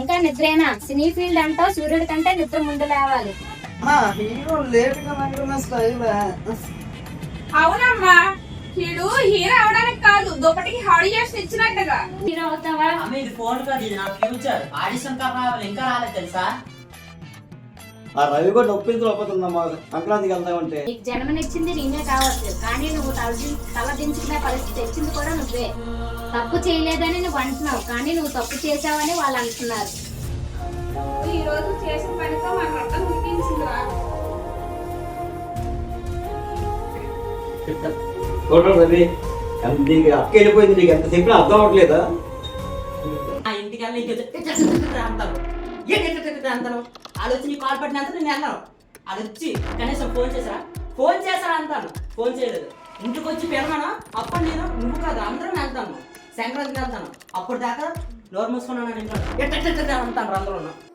ఇంకా నిద్రేనా? Cine field అంటావు సూర్యుడి కంటే నిద్ర ముందు లేవాలి. మా హీరో లేట్గా నడున్న స్టైల్. అవునమ్మా వీడు హీరో అవడానికి కాదు దుప్పటికి హాడీ చేసి ఇచ్చినట్టుగా. హీరో అవుతావా? ఇది ఫోన్ కాదు ఇది నా ఫ్యూచర్. ఆడిషన్ కార్ రావాలి ఇంకా రాలేదు తెలుసా? ఆ రవి కూడా ఒప్పించలేకపోతుందమ్మా సంక్రాంతికి వెళ్తామంటే నీకు జన్మనిచ్చింది నేనే కావచ్చు కానీ నువ్వు తల తల దించుకునే పరిస్థితి తెచ్చింది కూడా నువ్వే తప్పు చేయలేదని నువ్వు అంటున్నావు కానీ నువ్వు తప్పు చేసావని వాళ్ళు అంటున్నారు ఈ రోజు చేసిన పనితో మన రక్తం ఉడికించిందిరా చూడండి రవి ఎంత నీకు అక్క వెళ్ళిపోయింది నీకు ఎంత చెప్పినా అర్థం అవ్వట్లేదా ఆ ఇంటికి వెళ్ళి ఇంకొచ్చి "ఇట్ట, ఇట్ట, ఇట్ట, ఇట్ట" అంటారు ఇట్ట అంటారు వాళ్ళు వచ్చి నీ కాల్ పట్టినంత నేను వెళ్ళను. వాళ్ళు వచ్చి కనీసం ఫోన్ చేశారా? ఫోన్ చేశారా అంటాను ఫోన్ చేయలేదు. ఇంటికి వచ్చి పిలవను? అప్పుడు నేను నువ్వు కాదు అందరం వెళ్తాను సంక్రాంతికి వెళ్తాను. అప్పుడు దాకా నోరు మూసుకున్నాను ఇంట్లో. ఎట్ట అంటాను అందరూ.